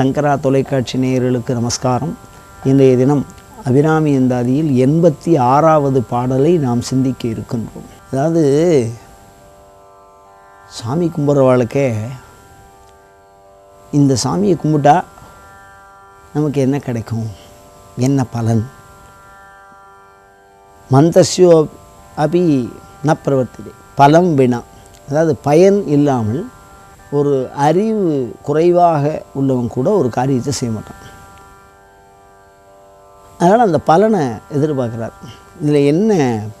சங்கரா தொலைக்காட்சி நேயர்களுக்கு நமஸ்காரம். இன்றைய தினம் அபிராமி எந்தாதியில் எண்பத்தி ஆறாவது பாடலை நாம் சிந்திக்க இருக்கின்றோம். அதாவது சாமி கும்பிட்றவாளுக்கே இந்த சாமியை கும்பிட்டா நமக்கு என்ன கிடைக்கும்? என்ன பலன்? மந்தஸ்யோ அபி ந பிரவர்த்திதே. பலம் வினா. அதாவது பயன் இல்லாமல் ஒரு அறிவு குறைவாக உள்ளவன் கூட ஒரு காரியத்தை செய்ய மாட்டான். அதனால் அந்த பலனை எதிர்பார்க்குறார். இதில் என்ன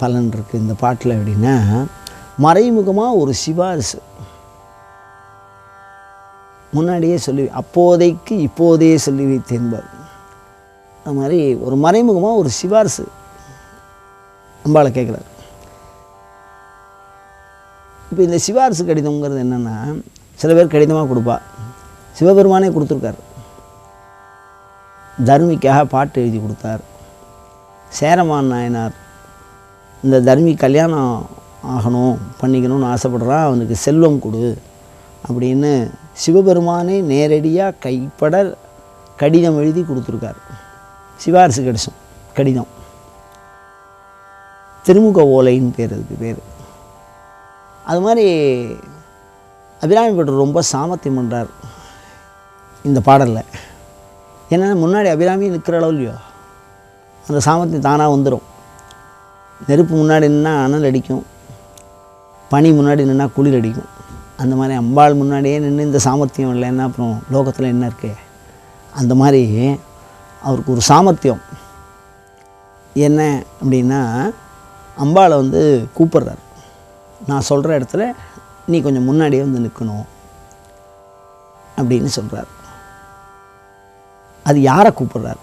பலன் இருக்குது இந்த பாட்டில் அப்படின்னா மறைமுகமாக ஒரு சிபாரிசு. முன்னாடியே சொல்லி அப்போதைக்கு இப்போதே சொல்லி வைத்தேன்பார் அது மாதிரி ஒரு மறைமுகமாக ஒரு சிபாரிசு அம்பாளை கேட்குறாரு. இப்போ இந்த சிபாரிசு கடிதம்ங்கிறது என்னென்னா சில பேர் கடிதமாக கொடுப்பா. சிவபெருமானே கொடுத்துருக்காரு. தர்மிக்காக பாட்டு எழுதி கொடுத்தார். சேரமான் நாயனார் இந்த தர்மி கல்யாணம் ஆகணும் பண்ணிக்கணும்னு ஆசைப்படுறான் அவனுக்கு செல்வம் கொடு அப்படின்னு சிவபெருமானே நேரடியாக கைப்பட கடிதம் எழுதி கொடுத்துருக்கார். சிவாரசு கடிதம் கடிதம். திருமுக ஓலைன்னு பேர் அதுக்கு பேர். அது மாதிரி அபிராமி பட்டர் ரொம்ப சாமர்த்தியம் பண்ணுறார் இந்த பாடலில். ஏன்னா முன்னாடி அபிராமி நிற்கிற அளவு இல்லையோ? அந்த சாமர்த்தியம் தானாக வந்துடும் நெருப்பு முன்னாடி நின்னா அனல் அடிக்கும். பனி முன்னாடி நின்னா குளிர் அடிக்கும். அந்த மாதிரி அம்பாள் முன்னாடியே நின்று இந்த சாமர்த்தியம் இல்லைன்னா அப்புறம் லோகத்தில் என்ன இருக்கு? அந்த மாதிரி அவருக்கு ஒரு சாமர்த்தியம். என்ன அப்படின்னா அம்பாளை வந்து கூப்பிட்றாரு. நான் சொல்கிற இடத்துல நீ கொஞ்சம் முன்னாடியே வந்து நிற்கணும் அப்படின்னு சொல்கிறார் அது யாரை கூப்பிடுறார்?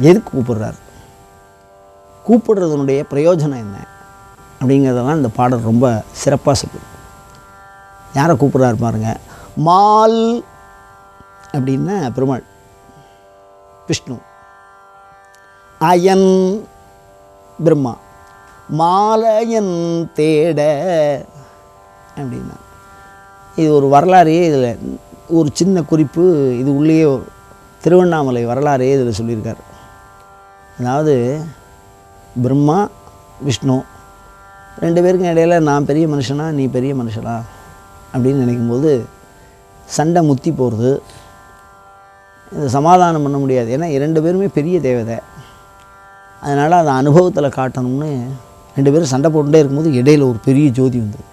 எதுக்கு கூப்பிடுறார்? கூப்பிடுறதனுடைய பிரயோஜனம் என்ன? அப்படிங்கிறதெல்லாம் இந்த பாடல் ரொம்ப சிறப்பாக சொல்லுது. யாரை கூப்பிட்றாரு பாருங்க. மால் அப்படின்னா பெருமாள் விஷ்ணு. அயன் பிரம்மா மாலயன் தேட அப்படின்னா. இது ஒரு வரலாறே இதில் ஒரு சின்ன குறிப்பு இது உள்ளேயே திருவண்ணாமலை வரலாறே இதில் சொல்லியிருக்கார். அதாவது பிரம்மா விஷ்ணு ரெண்டு பேருக்கும் இடையில நான் பெரிய மனுஷனா நீ பெரிய மனுஷனா அப்படின்னு நினைக்கும்போது சண்டை முத்தி போகிறது இதை சமாதானம் பண்ண முடியாது. ஏன்னா இரண்டு பேருமே பெரிய தேவதை. அதனால் அதை அனுபவத்தில் காட்டணும்னு ரெண்டு பேரும் சண்டை போட்டுகிட்டே இருக்கும்போது இடையில ஒரு பெரிய ஜோதி வந்தது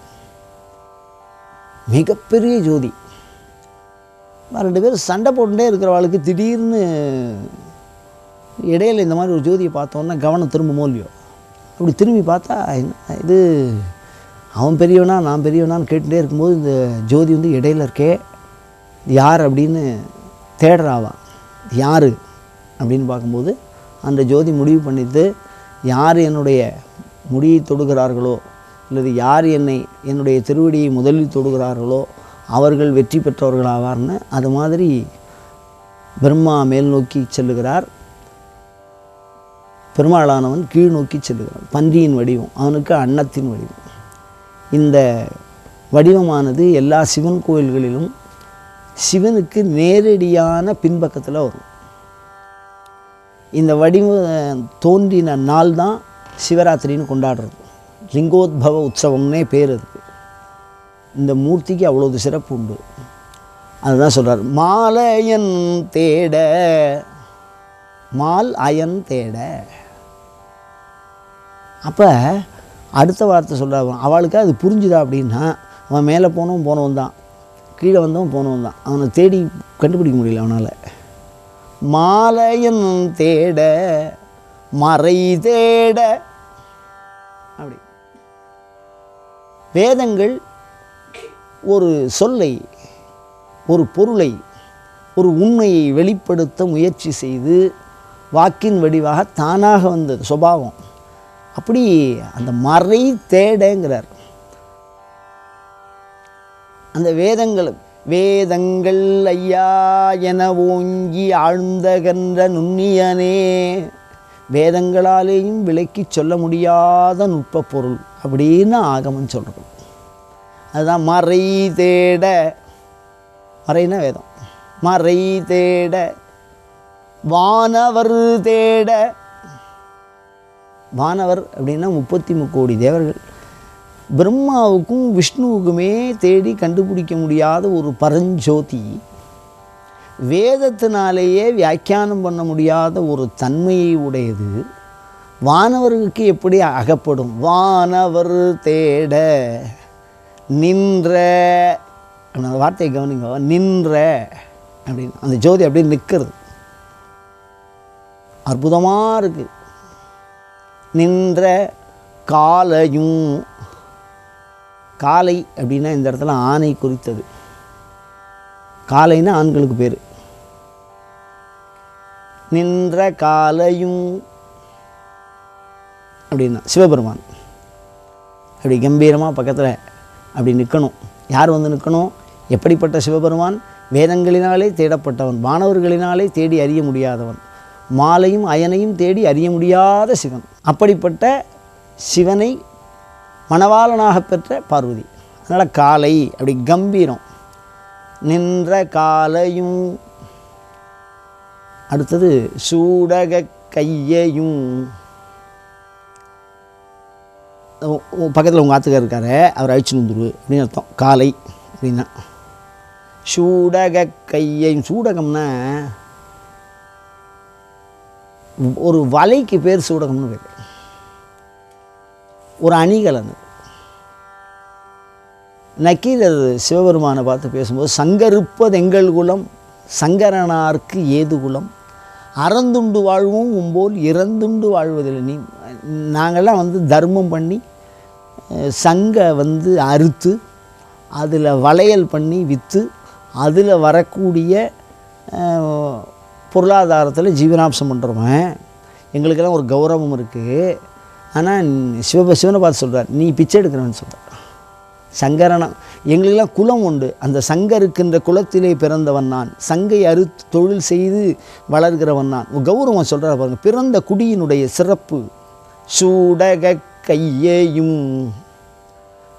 மிகப்பெரிய ஜோதி. ரெண்டு பேரும் சண்டை போட்டுட்டே இருக்கிறவாளுக்கு திடீர்னு இடையில இந்த மாதிரி ஒரு ஜோதியை பார்த்தோன்னா கவனம் திரும்புமோ இல்லையோ? அப்படி திரும்பி பார்த்தா இது அவன் பெரியவனா நான் பெரியவனான்னு கேட்டுகிட்டே இருக்கும்போது இந்த ஜோதி வந்து இடையில இருக்கே யார் அப்படின்னு தேடுறாவா? யார்? அப்படின்னு பார்க்கும்போது அந்த ஜோதி முடிவு பண்ணிட்டு யார் என்னுடைய முடியை தொடுகிறார்களோ அல்லது யார் என்னை என்னுடைய திருவடியை முதலில் தொடுகிறார்களோ அவர்கள் வெற்றி பெற்றவர்களாவார்னு அது மாதிரி பிரம்மா மேல் நோக்கி செல்லுகிறார். பெருமாளானவன் கீழ் நோக்கி செல்லுகிறான். பன்றியின் வடிவம் அவனுக்கு அன்னத்தின் வடிவம். இந்த வடிவமானது எல்லா சிவன் கோயில்களிலும் சிவனுக்கு நேரடியான பின்பக்கத்தில் வரும். இந்த வடிவம் தோன்றின நாள் தான் சிவராத்திரின்னு கொண்டாடுறது. லிங்கோத்பவ உற்சவம்னே பேர் இருக்கு இந்த மூர்த்திக்கு அவ்வளோது சிறப்பு உண்டு. அதுதான் சொல்கிறார் மாலையன் தேட மால் அயன் தேட. அப்போ அடுத்த வார்த்தை சொல்கிறார் அவளுக்கு அது புரிஞ்சுதா அப்படின்னா அவன் மேலே போனவன் போனவன் தான். கீழே வந்தவன் போனவன் தான். அவனை தேடி கண்டுபிடிக்க முடியல அவனால். மாலையன் தேட மறை தேட. அப்படி. வேதங்கள் ஒரு சொல்லை ஒரு பொருளை ஒரு உண்மையை வெளிப்படுத்த முயற்சி செய்து வாக்கின் வடிவாக தானாக வந்தது சுபாவம். அப்படி அந்த மறை தேடங்கிறார். அந்த வேதங்கள் வேதங்கள் ஐயா என ஓங்கி ஆழ்ந்தகன்ற நுண்ணியனே வேதங்களாலேயும் விலைக்கு சொல்ல முடியாத நுட்ப பொருள். அப்படின்னு ஆகமம் சொல்கிறது அதுதான் மறை தேட மறைனா வேதம். மறை தேட வானவர் தேட. வானவர் அப்படின்னா முப்பத்தி முக்கோடி தேவர்கள். பிரம்மாவுக்கும் விஷ்ணுவுக்குமே தேடி கண்டுபிடிக்க முடியாத ஒரு பரஞ்சோதி. வேதத்தினாலேயே வியாக்கியானம் பண்ண முடியாத ஒரு தன்மையை உடையது. வானவர்களுக்கு எப்படி அகப்படும்? வானவர் தேட நின்ற அந்த வார்த்தையை கவனிங்க நின்ற அப்படின்னு. அந்த ஜோதி அப்படியே நிற்கிறது. அற்புதமாக இருக்குது நின்ற காலையும் காலை அப்படின்னா இந்த இடத்துல ஆணை குறித்தது. காலைன்னா ஆண்களுக்கு பேர். நின்ற காலையும் அப்படின்னா சிவபெருமான். அப்படி கம்பீரமாக பக்கத்தில் அப்படி நிற்கணும் யார் வந்து நிற்கணும் எப்படிப்பட்ட சிவபெருமான்? வேதங்களினாலே தேடப்பட்டவன் வானவர்களினாலே தேடி அறிய முடியாதவன் மாலையும் அயனையும் தேடி அறிய முடியாத சிவன். அப்படிப்பட்ட சிவனை மணவாளனாக பெற்ற பார்வதி. அதனால் காலை அப்படி கம்பீரம் நின்ற காலையும் அடுத்தது சூடக கையையும் பக்கத்தில் உங்கள் ஆத்துக்கார் இருக்காரு அவர் அழிச்சுன்னு வந்துரு அப்படின்னு அர்த்தம். காலை அப்படின்னா. சூடக கையை சூடகம்னா ஒரு வலைக்கு பேர் சூடகம்னு பேர். ஒரு அணிகலன் அது சிவபெருமானை பார்த்து பேசும்போது சங்கருப்பது எங்கள் குலம் சங்கரனார்க்கு ஏது குலம்? அறந்துண்டு வாழ்வும் உம்போல் இறந்துண்டு வாழ்வதில்லை. நீ நாங்கள்லாம் வந்து தர்மம் பண்ணி சங்கை வந்து அறுத்து அதில் வளையல் பண்ணி விற்று அதில் வரக்கூடிய பொருளாதாரத்தில் ஜீவனாம்சம் பண்ணுறவன் எங்களுக்கெல்லாம் ஒரு கௌரவம் இருக்குது ஆனால் சிவ சிவனை பார்த்து சொல்கிறார் நீ பிச்சை எடுக்கிறவன் சொல்கிறார் சங்கரனா எங்களுக்கெல்லாம் குலம் உண்டு. அந்த சங்க இருக்கின்ற குலத்திலே பிறந்தவன் நான். சங்கை அறுத்து தொழில் செய்து வளர்கிறவன் நான். கௌரவம் சொல்கிறார் பாருங்கள் பிறந்த குடியினுடைய சிறப்பு சூடக கையேயும்.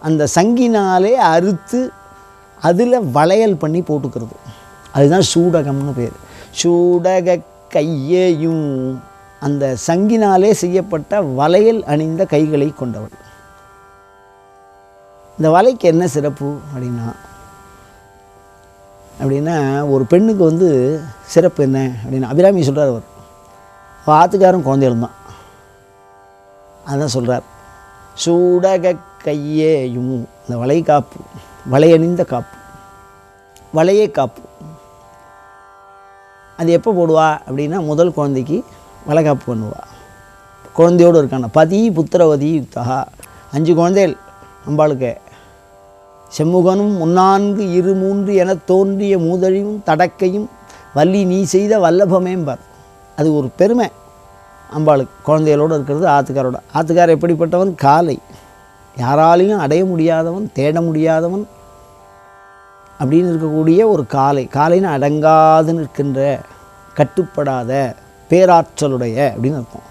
அந்த சங்கினாலே அறுத்து அதில் வளையல் பண்ணி போட்டுக்கிறது. அதுதான் சூடகம்னு பேர். சூடக கையேயும். அந்த சங்கினாலே செய்யப்பட்ட வளையல் அணிந்த கைகளை கொண்டவள். இந்த வலைக்கு என்ன சிறப்பு அப்படின்னா அப்படின்னா ஒரு பெண்ணுக்கு வந்து சிறப்பு என்ன அப்படின்னா அபிராமி சொல்கிறார் அவர். அவள் ஆத்துக்காரன் தான். அதான் சொல்கிறார் சூடக கையேயும். இந்த வளை காப்பு வளையணிந்த காப்பு வளையே காப்பு. அது எப்போ போடுவா அப்படின்னா முதல் குழந்தைக்கு வளைகாப்பு பண்ணுவா. குழந்தையோடு இருக்கான? பதி புத்திரவதி யுக்தகா அஞ்சு குழந்தைகள் அம்பாளுக்கு. செம்முகனும் முன்னான்கு இரு மூன்று எனத் தோன்றிய மூதழியும் தடக்கையும் வள்ளி நீ செய்த வல்லபமேம்பார். அது ஒரு பெருமை. அம்பாளுக்கு குழந்தைகளோடு இருக்கிறது ஆத்துக்காரோட. ஆத்துக்கார் எப்படிப்பட்டவன்? காலை. யாராலையும் அடைய முடியாதவன் தேட முடியாதவன் அப்படின்னு இருக்கக்கூடிய ஒரு காலை. காலைன்னு அடங்காது நிற்கின்ற கட்டுப்படாத பேராற்றலுடைய அப்படின்னு அர்த்தம்.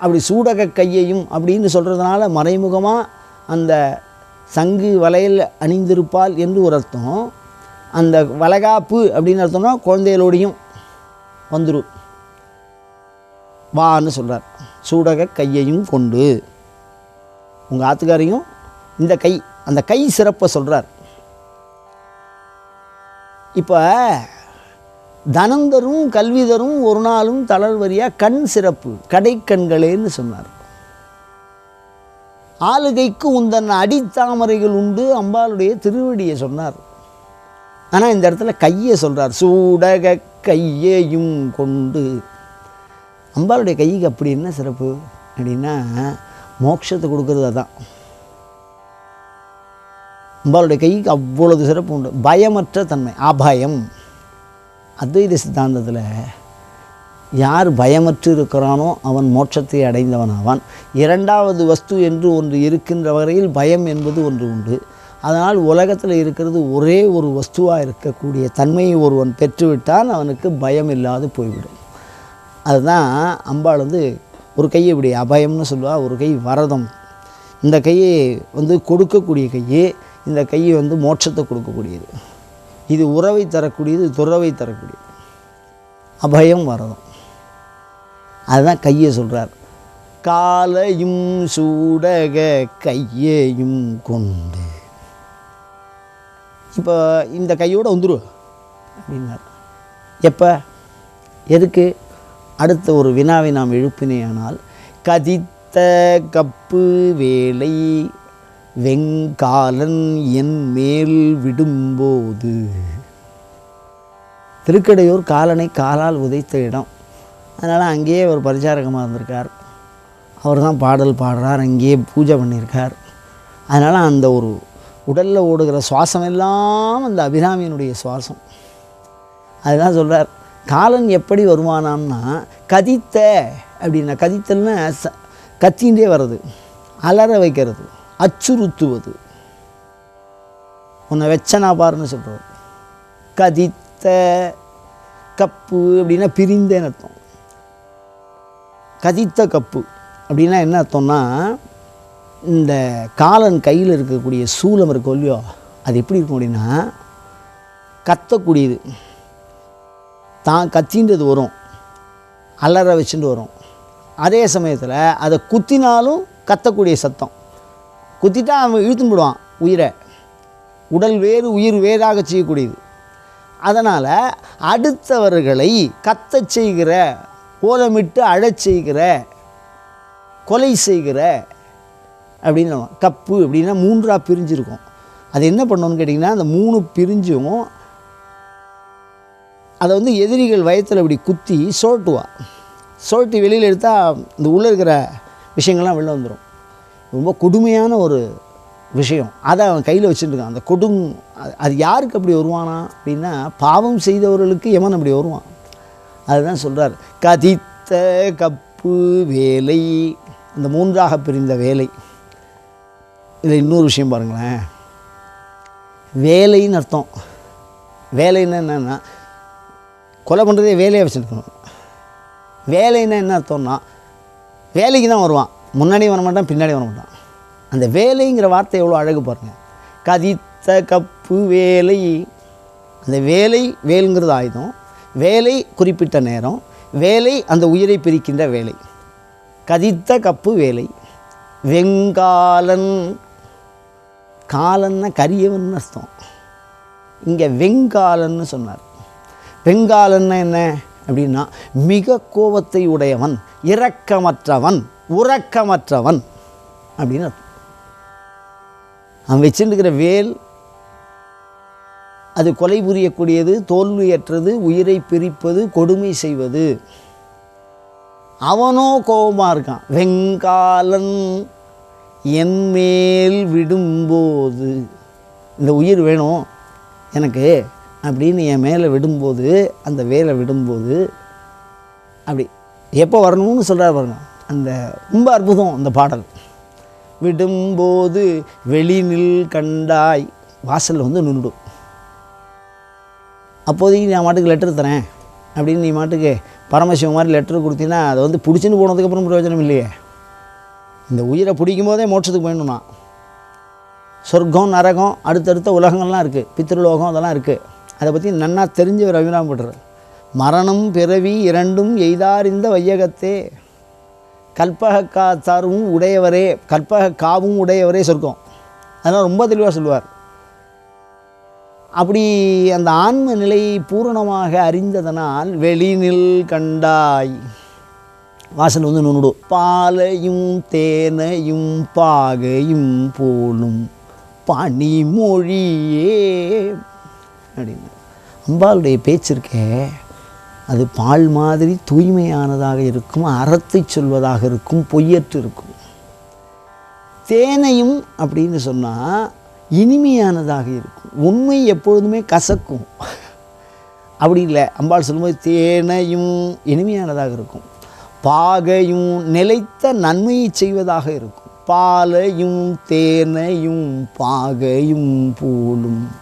அப்படி சூடக கையையும் அப்படின்னு சொல்கிறதுனால மறைமுகமாக அந்த சங்கு வளையல் அணிந்திருப்பாள் என்று ஒரு அர்த்தம். அந்த வளகாப்பு அப்படின்னு அர்த்தம்னா குழந்தைகளோடையும் வந்துடும் வான்னு சொல்கிறார் சூடக கையையும் கொண்டு. உங்கள் ஆத்துக்காரையும் இந்த கை அந்த கை சிறப்பை சொல்கிறார் இப்போ தனந்தரும் கல்விதரும் ஒரு நாளும் தளர்வரியாக கண் சிறப்பு கடைக்கண்களேன்னு சொன்னார். ஆளுகைக்கு உந்தன் அடித்தாமரைகள் உண்டு அம்பாளுடைய திருவடியை சொன்னார். ஆனால் இந்த இடத்துல கையை சொல்கிறார் சூடக கையையும் கொண்டு. அம்பாளுடைய கைக்கு அப்படி என்ன சிறப்பு அப்படின்னா மோட்சத்தை கொடுக்கறது அதான். அம்பாளுடைய கைக்கு அவ்வளவு சிறப்பு உண்டு. பயமற்ற தன்மை அபயம். அத்வைத சித்தாந்தத்தில் யார் பயமற்று இருக்கிறானோ அவன் மோட்சத்தை அடைந்தவன் ஆவான் இரண்டாவது வஸ்து என்று ஒன்று இருக்கின்ற வரையில் பயம் என்பது ஒன்று உண்டு. அதனால் உலகத்தில் இருக்கிறது ஒரே ஒரு வஸ்துவாக இருக்கக்கூடிய தன்மையை ஒருவன் பெற்றுவிட்டால் அவனுக்கு பயம் இல்லாது போய்விடும். அதுதான் அம்பாள் வந்து ஒரு கை இப்படி அபயம்னு சொல்லுவாள் ஒரு கை வரதம். இந்த கையை வந்து கொடுக்கக்கூடிய கையே இந்த கையை வந்து மோட்சத்தை கொடுக்கக்கூடியது. இது உறவை தரக்கூடியது துறவை தரக்கூடியது. அபயம் வரதம். அதுதான் கையை சொல்கிறார் காலையும் சூடக கையையும் கொண்டு. இப்போ இந்த கையோடு வந்துரு அப்படின்னார். எப்போ? எதுக்கு? அடுத்த ஒரு வினாவை நாம் எழுப்பினேயானால் கதித்த கப்பு வேலை வெங்காலன் என் மேல் விடும்போது. திருக்கடையூர் காலனை காலால் உதைத்த இடம். அதனால் அங்கேயே ஒரு பரிசாரகமாக இருந்திருக்கார். அவர் தான் பாடல் பாடுறார் அங்கேயே பூஜை பண்ணியிருக்கார். அதனால் அந்த ஒரு உடலில் ஓடுகிற சுவாசம் எல்லாம் அந்த அபிராமியினுடைய சுவாசம். அதுதான் சொல்கிறார் காலன் எப்படி வருவானான்னா கதித்த அப்படின்னா கதித்தல்னா ச கத்தின்றே வர்றது அலற வைக்கிறது அச்சுறுத்துவது. உன்னை வெச்சனா பாருன்னு சொல்கிறது கதித்த கப்பு அப்படின்னா பிரிந்தேன்னு அர்த்தம். கதித்த கப்பு அப்படின்னா என்ன அர்த்தம்னா இந்த காலன் கையில் இருக்கக்கூடிய சூலம் இருக்கும் இல்லையோ அது எப்படி இருக்கும் அப்படின்னா கத்தக்கூடியது. தான் கத்தின்றது வரும். அலற வச்சுட்டு வரும். அதே சமயத்தில் அதை குத்தினாலும் கத்தக்கூடிய சத்தம். குத்திட்டா அவன் இழுத்துன்னு போடுவான் உயிரை. உடல் வேறு உயிர் வேறாக செய்யக்கூடியது. அதனால் அடுத்தவர்களை கத்த செய்கிற ஓலமிட்டு அழச் செய்கிற கொலை செய்கிற அப்படின்னு கப்பு அப்படின்னா மூன்றாக பிரிஞ்சிருக்கும். அது என்ன பண்ணோன்னு கேட்டிங்கன்னா அந்த மூணு பிரிஞ்சும் அதை வந்து எதிரிகள் வயத்தில் இப்படி குத்தி சோட்டுவா சோட்டி வெளியில் எடுத்தால் இந்த உள்ளே இருக்கிற விஷயங்கள்லாம் வெளில வந்துடும் ரொம்ப கொடுமையான ஒரு விஷயம். அதை அவன் கையில் வச்சுட்டுருக்கான். அந்த கொடும் அது- அது யாருக்கு அப்படி வருவானா அப்படின்னா பாவம் செய்தவர்களுக்கு எமன் அப்படி வருவான்? அதுதான் சொல்கிறார் கதித்த கப்பு வேலை இந்த மூன்றாக பிரிந்த வேலை. இதில் இன்னொரு விஷயம் பாருங்களேன். வேலைன்னு அர்த்தம். வேலைன்னா என்னென்னா கொலை பண்ணுறதே வேலையை வச்சுருக்கணும். வேலைன்னா என்ன அர்த்தம்னா வேலைக்கு தான் வருவான். முன்னாடி வர மாட்டான் பின்னாடி வர மாட்டான் அந்த வேலைங்கிற வார்த்தை எவ்வளோ அழகு பாருங்கள் கதித்த கப்பு வேலை. அந்த வேலை வேலுங்கிறது ஆயுதம். வேலை குறிப்பிட்ட நேரம். வேலை அந்த உயிரை பிரிக்கின்ற வேலை. கதித்த கப்பு வேலை. வெங்காலன். காலன்னா கரியவன் அர்த்தம். இங்கே வெங்காலன்னு சொன்னார். வெங்காலன்னா என்ன? அப்படின்னா மிக கோபத்தை உடையவன் இரக்கமற்றவன் உறக்கமற்றவன் அப்படின்னு அவன் வச்சுருக்கிற வேல் அது கொலை புரியக்கூடியது தோல்வியற்றது உயிரை பிரிப்பது கொடுமை செய்வது. அவனோ கோபமாக இருக்கான். வெங்காலன் என் மேல் விடும்போது. இந்த உயிர் வேணும் எனக்கு. அப்படின்னு என் மேலே விடும்போது அந்த வேலை விடும்போது அப்படி எப்போ வரணும்னு சொல்கிறார் பாருங்க. அந்த ரொம்ப அற்புதம் அந்த பாடல். விடும்போது வெளிநில் கண்டாய். வாசலில் வந்து நின்றுடும் அப்போதைக்கு நான் மாட்டுக்கு லெட்டர் தரேன். அப்படின்னு நீ மாட்டுக்கு பரமசிவம் மாதிரி லெட்டர் கொடுத்தீங்கன்னா அதை வந்து பிடிச்சின்னு போனதுக்கப்புறம் பிரயோஜனம் இல்லையே. இந்த உயிரை பிடிக்கும் போதே மோட்சத்துக்கு போயிடணும்னா சொர்க்கம் நரகம் அடுத்தடுத்த உலகங்கள்லாம் இருக்குது பித்திருலோகம் அதெல்லாம் இருக்குது அதை பற்றி நன்னா தெரிஞ்சவர் அபிராம் பட்டர். மரணம் பிறவி இரண்டும் எய்தார் இந்த வையகத்தே. கற்பக காத்தாரும் உடையவரே கற்பக காவும் உடையவரே சொர்க்கம். அதெல்லாம் ரொம்ப தெளிவாக சொல்லுவார். அப்படி அந்த ஆன்ம நிலையை பூரணமாக அறிந்ததனால் வெளிநில் கண்டாய். வாசல் வந்து நுண்ணுடும் பாலையும் தேனையும் பாகையும் போலும். பனிமொழியே அப்படின்னு அம்பாளுடைய பேச்சிருக்கே அது பால் மாதிரி தூய்மையானதாக இருக்கும் அறத்தை சொல்வதாக இருக்கும் பொய்யற்று இருக்கும். தேனையும் அப்படின்னு சொன்னால் இனிமையானதாக இருக்கும். உண்மை எப்பொழுதுமே கசக்கும். அப்படி இல்லை. அம்பாள் சொல்லும்போது தேனையும் இனிமையானதாக இருக்கும். பாகையும் நிலைத்த நன்மையை செய்வதாக இருக்கும். பாலையும் தேனையும் பாகையும் போலும்.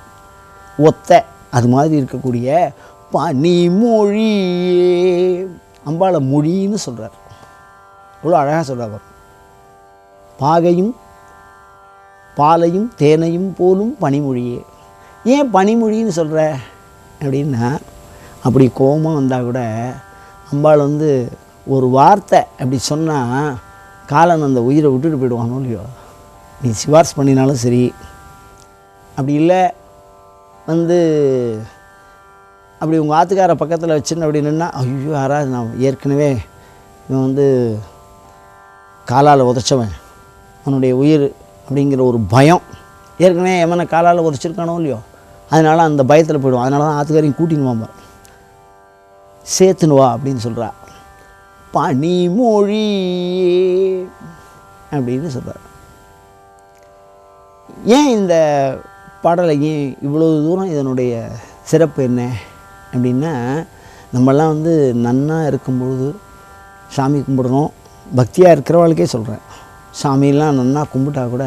ஒத்த அது மாதிரி இருக்கக்கூடிய பனிமொழியே. அம்பாளை மொழின்னு சொல்கிறார் இவ்வளோ அழகாக சொல்கிறார் பாகையும் பாலையும் தேனையும் போலும் பனிமொழியே. ஏன் பனிமொழின்னு சொல்கிற அப்படின்னா அப்படி கோபமாக வந்தால் கூட அம்பாள் வந்து ஒரு வார்த்தை அப்படி சொன்னால் காலன் அந்த உயிரை விட்டுட்டு போயிடுவானோ இல்லையோ? நீ சிபாரிசு பண்ணினாலும் சரி. அப்படி இல்லை வந்து அப்படி உங்கள் ஆத்துக்கார பக்கத்தில் வச்சுன்னு அப்படி நின்னா ஐயோ யாராவது நான் ஏற்கனவே இவன் வந்து காலால் உதைச்சவன். அவனுடைய உயிர் அப்படிங்கிற ஒரு பயம் ஏற்கனவே எவனை காலால் உதைச்சிருக்கானோ இல்லையோ அதனால் அந்த பயத்தில் போயிடுவான். அதனால தான் ஆத்துக்காரையும் கூட்டின்னு வாம்ப சேர்த்துன்னு வா அப்படின்னு சொல்கிறா பனிமொழி அப்படின்னு சொல்கிறார் ஏன் இந்த பாடலையும் ஏன் இவ்வளோ தூரம் இதனுடைய சிறப்பு என்ன அப்படின்னா நம்மெல்லாம் வந்து நன்னாக இருக்கும்பொழுது சாமி கும்பிடுறோம் பக்தியாக இருக்கிறவளுக்கே சொல்கிறேன் சாமியெல்லாம் நன்னா கும்பிட்டா கூட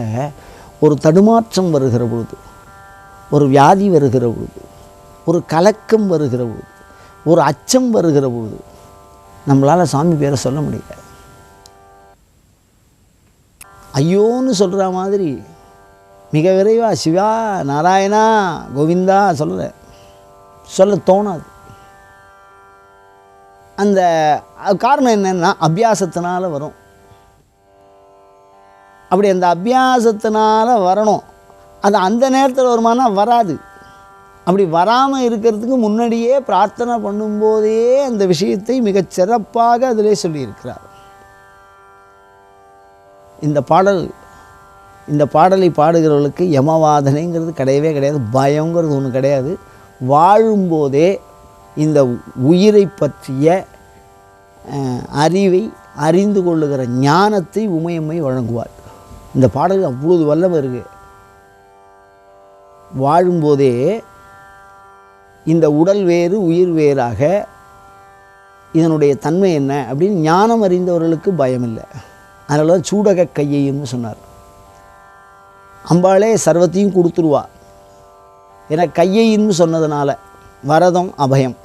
ஒரு தடுமாற்றம் வருகிற பொழுது ஒரு வியாதி வருகிற பொழுது ஒரு கலக்கம் வருகிற பொழுது ஒரு அச்சம் வருகிற பொழுது நம்மளால் சாமி பேரை சொல்ல முடியல. ஐயோன்னு சொல்கிற மாதிரி மிக விரைவாக சிவா நாராயணா கோவிந்தா சொல்ல சொல்ல தோணாது. அந்த காரணம் என்னென்னா அபியாசத்தினால் வரும். அப்படி அந்த அபியாசத்தினால் வரணும். அது அந்த நேரத்தில் வருமானா வராது. அப்படி வராமல் இருக்கிறதுக்கு முன்னாடியே பிரார்த்தனை பண்ணும்போதே அந்த விஷயத்தை மிகச் சிறப்பாக அதிலே சொல்லியிருக்கிறார். இந்த பாடல் இந்த பாடலை பாடுகிறவர்களுக்கு யமவாதனைங்கிறது கிடையவே கிடையாது பயங்கிறது ஒன்று கிடையாது. வாழும்போதே இந்த உயிரை பற்றிய அறிவை அறிந்து கொள்ளுகிற ஞானத்தை உமையம்மை வழங்குவார் இந்த பாடல் அவ்வளவு வல்லமை இருக்குது வாழும்போதே இந்த உடல் வேறு உயிர் வேறாக இதனுடைய தன்மை என்ன அப்படின்னு ஞானம் அறிந்தவர்களுக்கு பயம் இல்லை அதனால தான் சூடக கையையும்னு சொன்னார். அம்பாளே சர்வத்தையும் கொடுத்துருவா. என கையைன்னு சொன்னதுனால வரதம் அபயம்.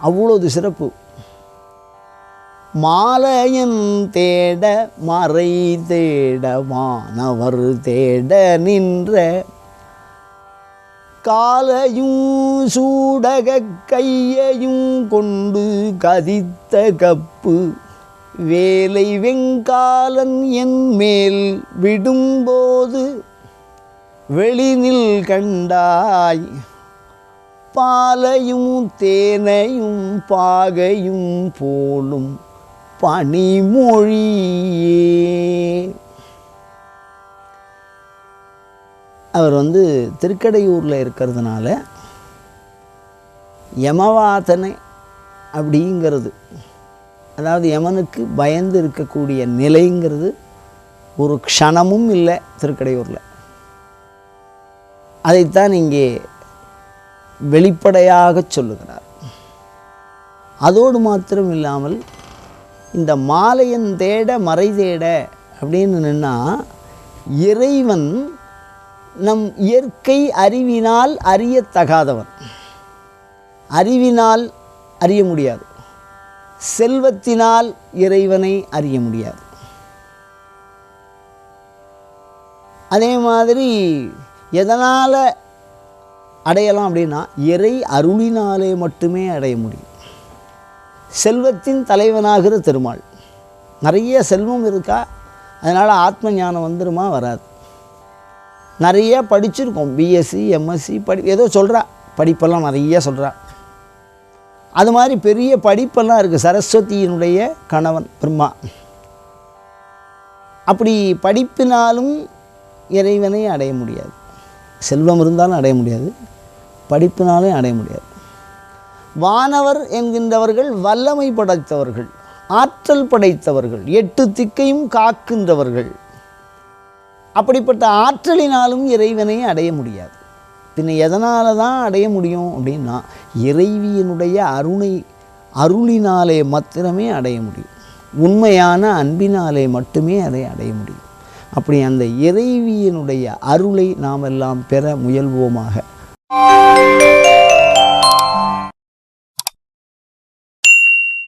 அவ்வளோது சிறப்பு. மாலையன் தேட மறை தேட மாணவர் தேட நின்ற காலையும் சூடக கையையும் கொண்டு கதித்த கப்பு வேலை வெங்காலன் என் மேல் விடும்போது வெளினில் கண்டாய். பாலையும் தேனையும் பாகையும் போலும் பனிமொழியே. அவர் வந்து திருக்கடையூரில் இருக்கிறதுனால யமவாதனை அப்படிங்கிறது அதாவது யமனுக்கு பயந்து இருக்கக்கூடிய நிலைங்கிறது ஒரு க்ஷணமும் இல்லை திருக்கடையூரில். அதைத்தான் இங்கே வெளிப்படையாக சொல்லுகிறார். அதோடு மாத்திரம் இல்லாமல் இந்த மாலையன் தேட மறை தேட அப்படின்னு நின்னா இறைவன் நம் இயற்கை அறிவினால் அறியத்தகாதவன். அறிவினால் அறிய முடியாது. செல்வத்தினால் இறைவனை அறிய முடியாது. அதே மாதிரி எதனால் அடையலாம் அப்படின்னா இறை அருளினாலே மட்டுமே அடைய முடியும். செல்வத்தின் தலைவனாகிற திருமால். நிறைய செல்வம் இருக்கா? அதனால் ஆத்ம ஞானம் வந்துருமா? வராது. நிறைய படிச்சிருக்கோம். பிஎஸ்சி எம்எஸ்சி படி ஏதோ சொல்கிறா படிப்பெல்லாம் நிறைய சொல்கிறா அது மாதிரி பெரிய படிப்பெல்லாம் இருக்குது சரஸ்வதியினுடைய கணவன் பிரம்மா. அப்படி படிப்பினாலும் இறைவனை அடைய முடியாது. செல்வம் இருந்தாலும் அடைய முடியாது. படிப்பினாலும் அடைய முடியாது. வானவர் என்கின்றவர்கள் வல்லமை படைத்தவர்கள் ஆற்றல் படைத்தவர்கள் எட்டு திக்கையும் காக்கின்றவர்கள். அப்படிப்பட்ட ஆற்றலினாலும் இறைவனை அடைய முடியாது. பின்ன எதனால் தான் அடைய முடியும் அப்படின்னா இறைவியினுடைய அருணை அருளினாலே மாத்திரமே அடைய முடியும். உண்மையான அன்பினாலே மட்டுமே அதை அடைய முடியும். அப்படி அந்த இறைவியினுடைய அருளை நாம் எல்லாம் பெற முயல்வோமாக.